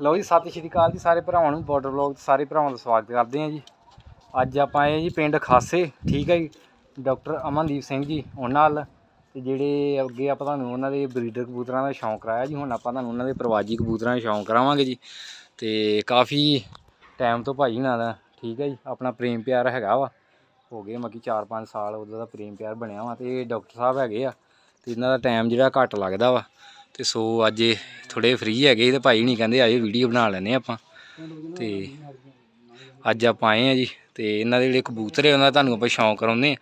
ਲਓ ਜੀ, ਸਤਿ ਸ਼੍ਰੀ ਅਕਾਲ ਜੀ ਸਾਰੇ ਭਰਾਵਾਂ ਨੂੰ ਬਾਰਡਰ ਵਲੌਗ ਤੇ ਸਾਰੇ ਭਰਾਵਾਂ ਦਾ ਸਵਾਗਤ ਕਰਦੇ ਹਾਂ ਜੀ। ਅੱਜ ਆਪਾਂ ਆਏ ਜੀ ਪਿੰਡ ਖਾਸੇ, ਠੀਕ ਹੈ ਜੀ, ਡਾਕਟਰ ਅਮਨਦੀਪ ਸਿੰਘ ਜੀ, ਉਹਨਾਂ ਨਾਲ। ਤੇ ਜਿਹੜੇ ਅੱਗੇ ਆਪਾਂ ਤੁਹਾਨੂੰ ਉਹਨਾਂ ਦੇ ਬਰੀਡਰ ਕਬੂਤਰਾਂ ਦਾ ਸ਼ੌਂਕ ਕਰਾਇਆ ਜੀ, ਹੁਣ ਆਪਾਂ ਤੁਹਾਨੂੰ ਉਹਨਾਂ ਦੇ ਪ੍ਰਵਾਜੀ ਕਬੂਤਰਾਂ ਦਾ ਸ਼ੌਂਕ ਕਰਾਵਾਂਗੇ ਜੀ। ਤੇ ਕਾਫੀ ਟਾਈਮ ਤੋਂ ਭਾਈ ਹੁਣਾਂ ਦਾ, ਠੀਕ ਹੈ ਜੀ, ਆਪਣਾ ਪ੍ਰੇਮ ਪਿਆਰ ਹੈਗਾ ਵਾ। ਹੋ ਗਏ ਮੱਕੀ 4-5 ਸਾਲ ਉਹਦਾ ਦਾ ਪ੍ਰੇਮ ਪਿਆਰ ਬਣਿਆ ਵਾ, ਤੇ ਡਾਕਟਰ ਸਾਹਿਬ ਹੈਗੇ ਆ, ਤੇ ਇਹਨਾਂ ਦਾ ਟਾਈਮ ਜਿਹੜਾ ਘੱਟ ਲੱਗਦਾ ਵਾ। ਤੇ ਸੋ ਅੱਜ ਥੋੜੇ ਫ੍ਰੀ ਹੈਗੇ ਤੇ ਭਾਈ ਨਹੀਂ ਕਹਿੰਦੇ ਆਏ ਵੀਡੀਓ ਬਣਾ ਲੈਨੇ ਆਪਾਂ। ਤੇ ਅੱਜ ਆਪਾਂ ਆਏ ਆ ਜੀ ਤੇ ਇਹਨਾਂ ਦੇ ਜਿਹੜੇ ਕਬੂਤਰ ਹੈ ਉਹਨਾਂ ਦਾ ਤੁਹਾਨੂੰ ਆਪਾਂ ਸ਼ੌਂਕ ਕਰਾਉਂਦੇ ਆ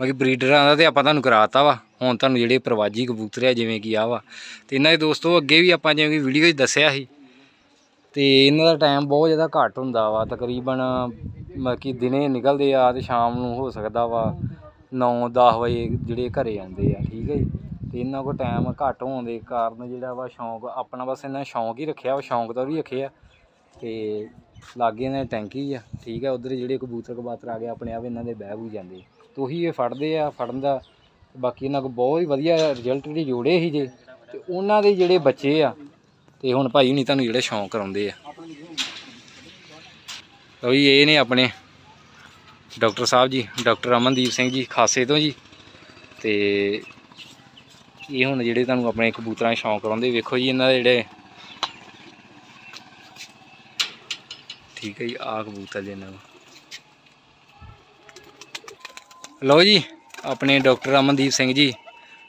ਬਾਕੀ ਬਰੀਡਰਾਂ ਦਾ ਤੇ ਆਪਾਂ ਤੁਹਾਨੂੰ ਕਰਾਤਾ ਵਾ। ਹੁਣ ਤੁਹਾਨੂੰ ਜਿਹੜੇ ਪ੍ਰਵਾਜੀ ਕਬੂਤਰ ਆ, ਜਿਵੇਂ ਕਿ ਆ ਵਾ। ਤੇ ਇਹਨਾਂ ਦੇ ਦੋਸਤੋ, ਅੱਗੇ ਵੀ ਆਪਾਂ ਜਿਵੇਂ ਕਿ ਵੀਡੀਓ 'ਚ ਦੱਸਿਆ ਸੀ। ਤੇ ਇਹਨਾਂ ਦਾ ਟਾਈਮ ਬਹੁਤ ਜ਼ਿਆਦਾ ਘੱਟ ਹੁੰਦਾ ਵਾ। ਤਕਰੀਬਨ ਮਤਲਬ ਕਿ ਦਿਨੇ ਨਿਕਲਦੇ ਆ ਤੇ ਸ਼ਾਮ ਨੂੰ ਹੋ ਸਕਦਾ ਵਾ। 9-10 ਵਜੇ ਜਿਹੜੇ ਘਰੇ ਆਉਂਦੇ ਆ, ਠੀਕ ਹੈ ਜੀ। ਤੇ ਇਹਨਾਂ ਕੋਲ ਟਾਈਮ ਘੱਟ ਹੋਣ ਦੇ ਕਾਰਨ ਜਿਹੜਾ ਵਾ ਸ਼ੌਂਕ, ਆਪਣਾ ਬਸ ਇਹਨਾਂ ਸ਼ੌਂਕ ਹੀ ਰੱਖਿਆ ਵਾ, ਸ਼ੌਂਕ ਤਾਂ ਵੀ ਰੱਖਿਆ ਤੇ ਲਾਗੇ ਇਹਨਾਂ ਟੈਂਕੀ ਆ, ਠੀਕ ਆ, ਉਧਰ ਜਿਹੜੇ ਕਬੂਤਰ ਕਬਾਤਰ ਆ ਗਏ, ਆਪਣੇ ਆਪ ਇਹਨਾਂ ਦੇ ਬਹਿ ਬੂ ਜਾਂਦੇ। ਤੇ ਉਹੀ ਇਹ ਫੜਦੇ ਆ, ਫੜਨ ਦਾ, ਬਾਕੀ ਇਹਨਾਂ ਕੋਲ ਬਹੁਤ ਹੀ ਵਧੀਆ ਰਿਜ਼ਲਟ ਜਿਹੜੇ ਜੋੜੇ ਸੀ ਜੇ, ਤੇ ਉਹਨਾਂ ਦੇ ਜਿਹੜੇ ਬੱਚੇ ਆ, ਤੇ ਹੁਣ ਭਾਈ ਨਹੀਂ ਤੁਹਾਨੂੰ ਜਿਹੜੇ ਸ਼ੌਂਕ ਕਰਾਉਂਦੇ ਆ। ਲਓ ਜੀ ਇਹ ਨੇ ਆਪਣੇ ਡਾਕਟਰ ਸਾਹਿਬ ਜੀ, ਡਾਕਟਰ ਅਮਨਦੀਪ ਸਿੰਘ ਜੀ, ਖਾਸੇ ਤੋਂ ਜੀ, ਤੇ ਇਹ ਹੁਣ ਜਿਹੜੇ ਤੁਹਾਨੂੰ ਆਪਣੇ ਕਬੂਤਰਾਂ ਦੇ ਸ਼ੌਂਕ ਕਰਾਉਂਦੇ ਵੇਖੋ ਜੀ ਇਹਨਾਂ ਦੇ ਜਿਹੜੇ। ਠੀਕ ਹੈ ਜੀ ਆ ਕਬੂਤਰ ਜੀ ਇਹਨਾਂ ਦਾ। ਲਓ ਜੀ, ਆਪਣੇ ਡਾਕਟਰ ਅਮਨਦੀਪ ਸਿੰਘ ਜੀ।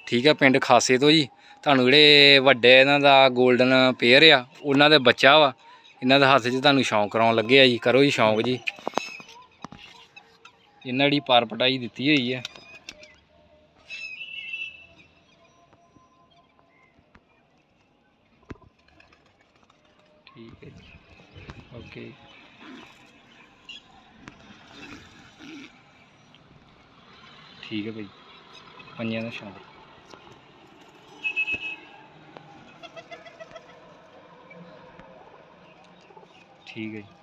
ਠੀਕ ਹੈ, ਪਿੰਡ ਖਾਸੇ ਤੋਂ ਜੀ। ਤੁਹਾਨੂੰ ਜਿਹੜੇ ਵੱਡੇ ਇਹਨਾਂ ਦਾ 골ਡਨ ਪੇਅਰ ਆ, ਉਹਨਾਂ ਦੇ ਬੱਚਾ ਵਾ, ਇਹਨਾਂ ਦੇ ਹੱਥ 'ਚ ਤੁਹਾਨੂੰ ਸ਼ੌਂਕ ਕਰਾਉਣ ਲੱਗੇ ਆ ਜੀ। ਕਰੋ ਜੀ ਸ਼ੌਂਕ ਜੀ। ਇਹਨਾਂ ਦੀ ਪਰ ਪਟਾਈ ਦਿੱਤੀ ਹੋਈ ਹੈ। ਠੀਕ ਹੈ ਜੀ। ਓਕੇ। ਠੀਕ ਹੈ ਭਾਈ। ਪੰਜਾਂ ਦਾ ਸ਼ੌਂਕ ਠੀਕ ਹੈ ਜੀ।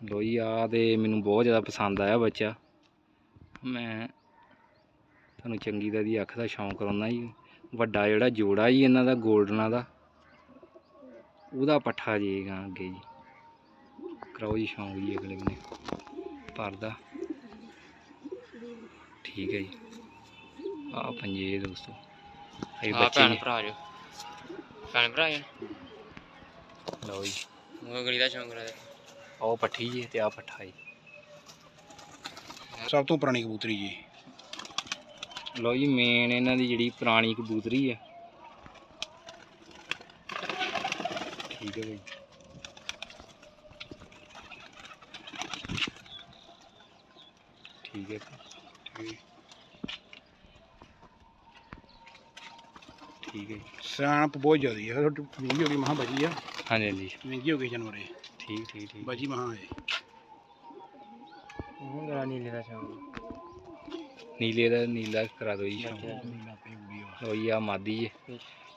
ਲੋ ਜੀ ਆ ਤੇ ਮੈਨੂੰ ਬਹੁਤ ਜ਼ਿਆਦਾ ਪਸੰਦ ਆਇਆ ਬੱਚਾ। ਮੈਂ ਤੁਹਾਨੂੰ ਚੰਗੀ ਦਾ ਦੀ ਅੱਖ ਦਾ ਸ਼ੌਂਕ ਕਰਾਉਣਾ ਜੀ। ਵੱਡਾ ਜਿਹੜਾ ਜੋੜਾ ਜੀ ਇਹਨਾਂ ਦਾ 골ਡਨਾਂ ਦਾ ਉਹਦਾ ਪੱਠਾ ਜੀਗਾ ਅੱਗੇ ਜੀ। ਕਰਾਓ ਜੀ ਸ਼ੌਂਕ ਜੀ ਅਗਲੇ ਬਨੇ ਪਰਦਾ ਠੀਕ ਹੈ ਜੀ। ਆ ਪੰਜੇ ਦੋਸਤੋ। ਇਹ ਆ ਬੱਚੇ ਭੈਣ ਨੇ ਭਰਾ ਜੋ। ਭੈਣ ਭਰਾ ਜੀ। ਲਓ ਜੀ। ਉਹ ਗਲੀ ਦਾ ਸ਼ੌਂਕ ਰੱਖਦੇ। ਉਹ ਪੱਠੀ ਜੀ ਤੇ ਆ ਪੱਠਾ ਜੀ। ਸਭ ਤੋਂ ਪੁਰਾਣੀ ਕਬੂਤਰੀ ਜੀ। ਲਓ ਜੀ ਮੇਨ ਇਹਨਾਂ ਦੀ ਜਿਹੜੀ ਪੁਰਾਣੀ ਕਬੂਤਰੀ ਹੈ ਠੀਕ ਹੈ ਬਈ। ਠੀਕ ਹੈ। ਠੀਕ ਹੈ। ਸਿਆਣਪ ਬਹੁਤ ਜ਼ਿਆਦੀ ਹੈ ਥੋੜੀ ਮਹਿੰਗੀ ਹੋ ਗਈ ਮਹਾਂ ਬਜੀ ਆ। ਹਾਂਜੀ ਹਾਂਜੀ। ਮਹਿੰਗੀ ਹੋ ਗਈ ਜਾਨਵਰ ਇਹ। ਠੀਕ ਠੀਕ ਠੀਕ। ਬਜੀ ਮਹਾਂ ਹੈ ਉਹ ਗਲਾ ਨੀਲੇ ਦਾ ਸ਼ੌਂਕ ਨੀਲੇ ਦਾ ਨੀਲਾ ਕਰਾ ਦਿਓ ਜੀ ਲਓ ਜੀ ਆ ਮਾਦੀ ਜੀ।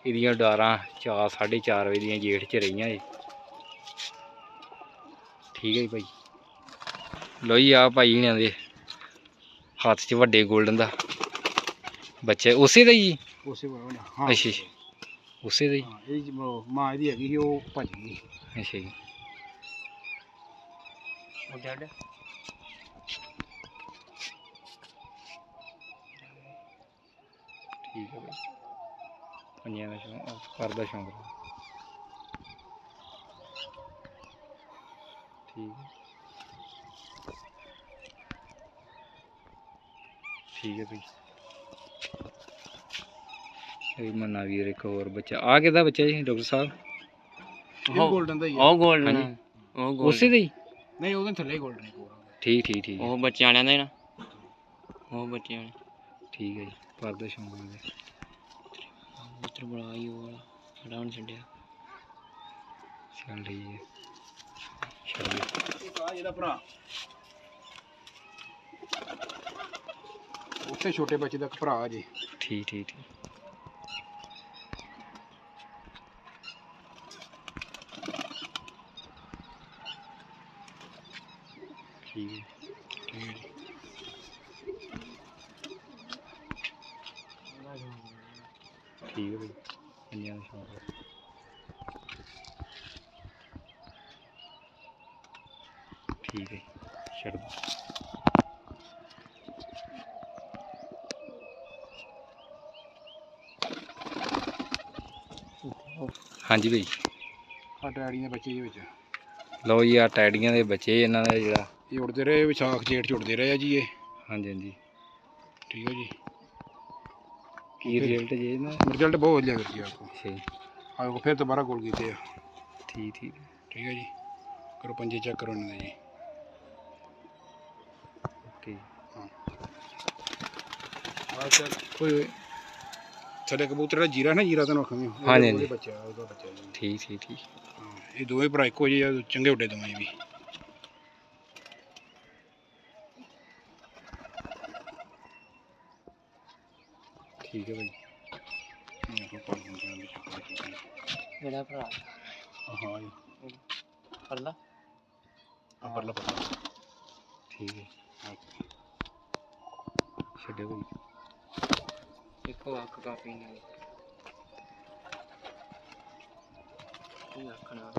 ਇਹਦੀਆਂ ਡਾਰਾਂ 4 4:30 ਵਜੇ ਦੀਆਂ ਜੇਠ ਚ ਰਹੀਆਂ ਜੀ ਠੀਕ ਹੈ ਜੀ ਭਾਈ। ਲਓ ਜੀ ਆ ਭਾਈ ਇਹਨਾਂ ਦੇ ਹੱਥ 'ਚ ਵੱਡੇ 골ਡਨ ਦਾ ਬੱਚਾ ਉਸੇ ਦਾ ਹੀ ਉਸੇ ਵੱਡਾ ਹਾਂ। ਅੱਛਾ ਜੀ। ਉਸੇ ਦਾ ਹੀ? ਹਾਂ, ਇਹ ਮਾਂ ਇਹਦੀ ਹੈਗੀ ਸੀ ਉਹ ਭੱਜ ਗਈ। ਅੱਛਾ ਜੀ। ਉਹ ਡੈਡ? ਠੀਕ ਹੈ ਭਾਈ ਪੰਜਾਂ ਦਾ ਸ਼ੌਂਕ ਕਰਦਾ ਸ਼ੌਂਕ ਠੀਕ ਹੈ। ਠੀਕ ਹੈ ਭਾਈ ਇਹ ਮੰਨਾ ਵੀਰ ਇੱਕ ਹੋਰ ਬੱਚਾ। ਆ ਕਿਹਦਾ ਬੱਚਾ ਜੀ ਡਾਕਟਰ ਸਾਹਿਬ? ਇਹ 골ਡਨ ਦਾ ਹੀ ਆ ਉਹ ਗੋਲਡਨ। ਹਾਂਜੀ। ਉਹ ਗੋਲਡਨ। ਉਸੇ ਦਾ ਹੀ? ਨਹੀਂ ਉਹਦੇ ਥੱਲੇ 골ਡਨ ਠੀਕ ਠੀਕ ਠੀਕ ਉਹ ਬੱਚਿਆਂ ਵਾਲਿਆਂ ਦਾ ਹੀ ਨਾ। ਉਹ ਬੱਚਿਆਂ ਵਾਲੇ। ਠੀਕ ਹੈ ਜੀ। ਕਰਦਾ ਸ਼ੌਂਕ ਉਹਦੇ ਮਿੱਤਰ ਬੜਾ ਹੀ ਉਹ ਵਾਲਾ ਹੁਣ ਛੱਡਿਆ। ਚੱਲ ਰਹੀ ਹੈ। ਆ ਇਹਦਾ ਭਰਾ ਉੱਥੇ ਛੋਟੇ ਬੱਚੇ ਦਾ ਇੱਕ ਭਰਾ ਜੀ। ਠੀਕ ਠੀਕ ਠੀਕ। ਠੀਕ ਹੈ ਠੀਕ ਹੈ ਜੀ ਠੀਕ ਹੈ ਬਈ। ਇੰਨੀਆਂ ਦਾ ਸ਼ੌਂਕ ਹੈ। ਠੀਕ ਹੈ ਛੱਡ ਦੋ ਹਾਂਜੀ ਬਈ। ਆ ਡੈਡੀ ਦੇ ਬੱਚੇ ਦੇ ਵਿੱਚ। ਲਓ ਜੀ ਆ ਟੈਡੀਆਂ ਦੇ ਬੱਚੇ ਇਹਨਾਂ ਦਾ ਜਿਹੜਾ। ਇਹ ਉੜਦੇ ਰਹੇ ਵਿਸਾਖ ਜੇਠ ਚ ਉੜਦੇ ਰਹੇ ਆ ਜੀ ਇਹ। ਹਾਂਜੀ ਹਾਂਜੀ। ਠੀਕ ਹੈ ਜੀ। ਕੀ ਰਿਜ਼ਲਟ ਜੇ ਇਹਨਾਂ ਦਾ? ਰਿਜ਼ਲਟ ਬਹੁਤ ਵਧੀਆ ਵੀਰ ਜੀ ਆਪਕੋ। ਅੱਛਾ ਜੀ। ਆਓ ਫਿਰ ਦੁਬਾਰਾ ਗੋਲ ਕੀਤੇ ਆ। ਠੀਕ ਠੀਕ ਠੀਕ ਹੈ ਜੀ। ਕਰੋ ਪੰਜੇ ਚੈੱਕ ਕਰੋ ਇਹਨਾਂ ਦੇ ਜੀ। ਓਕੇ ਕੋਈ ਥੱਲੇ ਕਬੂਤਰ ਦਾ ਜੀਰਾ ਨਾ ਜੀਰਾ ਤੁਹਾਨੂੰ ਆਖਾਂਗੇ। ਹਾਂਜੀ, ਹਾਂਜੀ। ਬੱਚਾ ਉਹਦਾ ਬੱਚਾ ਜੀ। ਠੀਕ ਠੀਕ ਠੀਕ। ਹਾਂ, ਇਹ ਦੋਵੇਂ ਭਰਾ ਇੱਕੋ ਜਿਹੇ ਆ ਚੰਗੇ ਉੱਡੇ ਦੋਵੇਂ ਵੀ। ਠੀਕ ਹੈ ਬਈ। ਇਹ ਦੇਖੋ ਪਾਲ ਮੁੰਡਿਆਂ ਦੇ ਚ ਪਏ। ਕਿਹੜਾ ਭਰਾ? ਹਾਂ ਜੀ। ਪਰਲਾ? ਆ ਪਰਲਾ ਪਰਲਾ। ਠੀਕ ਹੈ। ਛੱਡੋ ਬਈ। ਦੇਖੋ ਅੱਖ ਕਾਪੀ ਨਾਲ ਇਹ ਅੱਖ ਨਾਲ